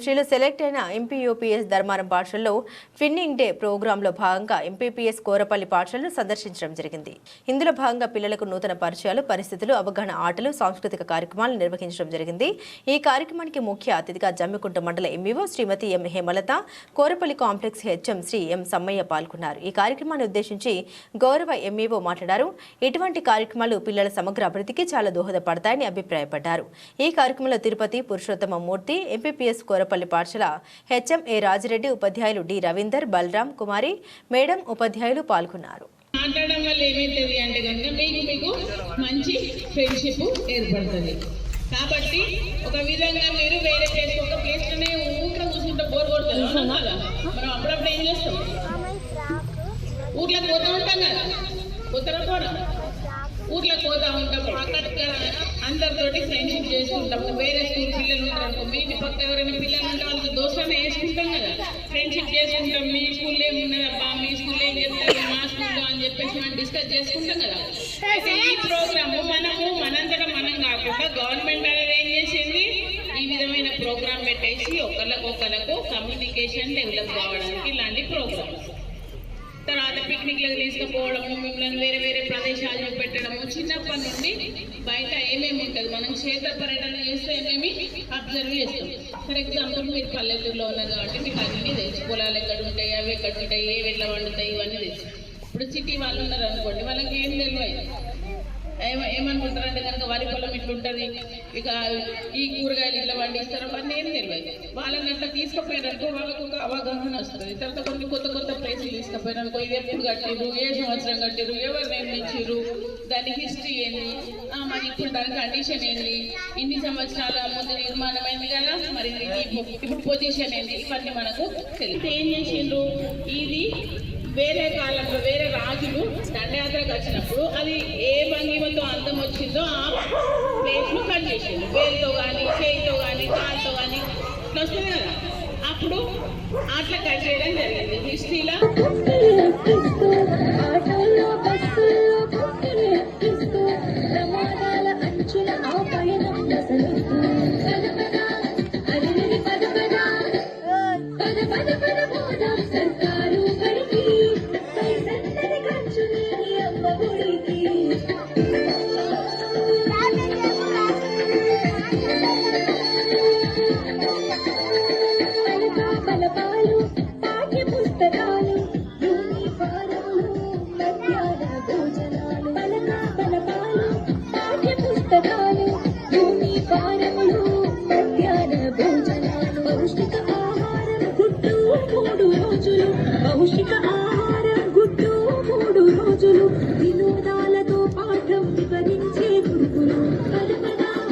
ఎంసీలో select అయిన MPUPS Dharmaram పాఠశాలలో twinning day ప్రోగ్రాంలో భాగంగా ఎంపీపీఎస్ కోరపల్లి పాఠశాలను సందర్శించడం జరిగింది. ఇందులో భాగంగా పిల్లలకు నూతన పరిచయాలు పరిస్థితులు అవగాహన ఆటలు సాంస్కృతిక కార్యక్రమాలు నిర్వహించడం జరిగింది. ఈ కార్యక్రమానికి ముఖ్య అతిథిగా జమ్మికుంట మండల MEO Shrimati M Hemalatha Korapalli complex HM Shri M Sammayya పాల్గొన్నారు. ఈ కార్యక్రమాన్ని ఉద్దేశించి గౌరవ ఎంఈఓ మాట్లాడారు. ఇటువంటి కార్యక్రమాలు పిల్లల సమగ్ర అభివృద్ధికి చాలా దోహదపడతాయని అభిప్రాయపడ్డారు. ఈ కార్యక్రమంలో తిరుపతి పురుషోత్తమ మూర్తి ఎంపీపీఎస్ కోరపల్లి పాఠశాల హెచ్ఎం ఏ రాజిరెడ్డి ఉపాధ్యాయులు డి రవీందర్ బలరాం కుమారి మేడం ఉపాధ్యాయులు పాల్గొన్నారు. మాట్లాడడం వల్ల ఏమవుతుంది అంటే కనుక మీకు మీకు మంచి ఫ్రెండ్షిప్ ఏర్పడుతుంది. కాబట్టి ఒక విధంగా మీరు వేరే ప్లేస్ ఒక ప్లేస్లోనే ఊట్లో కూర్చుంటే బోర్ కొడుతుంది. కదా? మనం అప్పుడప్పుడు ఏం చేస్తాం? ఊట్లోకి పోతూ ఉంటాం కదా? పోతారా పోరా? ఊర్లోకి పోతా ఉంటాం అక్కడ అందరితోటి ఫ్రెండ్షిప్ చేసుకుంటాం. వేరే స్కూల్ పిల్లలు ఉంటారు మీటి మీ పక్క ఎవరైనా పిల్లలు ఉంటే వాళ్ళకి దోస్తాన్ని వేసుకుంటాం కదా. ఫ్రెండ్షిప్ చేసుకుంటాం మీ స్కూల్లో ఏమున్నదబ్బా మీ స్కూల్లో ఏం చెప్తారు మా స్కూల్లో అని చెప్పేసి మనం డిస్కస్ చేసుకుంటాం కదా. అయితే ఈ ప్రోగ్రామ్ మనము మనంతటా మనం కాకుండా గవర్నమెంట్ అనేది ఏం చేసింది? ఈ విధమైన ప్రోగ్రామ్ పెట్టేసి ఒకళ్ళకు ఒకళ్ళకు కమ్యూనికేషన్ డెవలప్ కావడానికి ఇలాంటి ప్రోగ్రామ్స్ తర్వాత పిక్నిక్లకు తీసుకుపోవడము మిమ్మల్ని వేరే వేరే ప్రదేశాలు చూపెట్టడము చిన్నప్పటి నుండి బయట ఏమేమి ఉంటుంది? మనం క్షేత్ర పర్యటన చేస్తే ఏమేమి అబ్జర్వ్ చేస్తాం. ఫర్ ఎగ్జాంపుల్ మీరు పల్లెటూరులో ఉన్నారు కాబట్టి మీకు అన్నీ తెలుసు. పొలాలు ఎక్కడ ఉంటాయి అవి ఎక్కడ ఉంటాయి ఏవి ఎట్లా వండుతాయి ఇవన్నీ తెలుసు. ఇప్పుడు సిటీ వాళ్ళు ఉన్నారు అనుకోండి వాళ్ళకి ఏం తెలియదు. ఏమ ఏమనుకుంటారంటే కనుక వరి పొలం ఇట్లుంటుంది ఇక ఈ కూరగాయలు ఇట్లా పండిస్తారు. అవన్నీ ఏం తెలియదు. వాళ్ళని అట్లా తీసుకుపోయారనుకో వాళ్ళకు ఒక అవగాహన వస్తుంది. తర్వాత కొన్ని కొత్త కొత్త ప్లేసులు తీసుకుపోయారనుకో ఇది ఎప్పుడు కట్టిరు ఏ సంవత్సరం కట్టిరు ఎవరు నిర్మించారు దాని హిస్టరీ ఏంది? మరి ఇప్పుడు దాని కండిషన్ ఏంది? ఇన్ని సంవత్సరాల ముందు నిర్మాణం అయింది కదా మరి ఇది ఇప్పుడు- పొజిషన్ ఏంది? ఇవన్నీ మనకు తెలియదు. ఏం చేసిండ్రు? ఇది వేరే వేరే రాజులు దండయాత్రకు వచ్చినప్పుడు అది ఏ భంగిమతో అందం వచ్చిందో ఆ ప్లేస్ను కట్ చేసిండు వేలుతో కానీ చేయితో కానీ కాలుతో కానీ ఇట్లా వస్తుంది కదా. అప్పుడు అట్లా కట్ చేయడం జరిగింది. హిస్టరీలో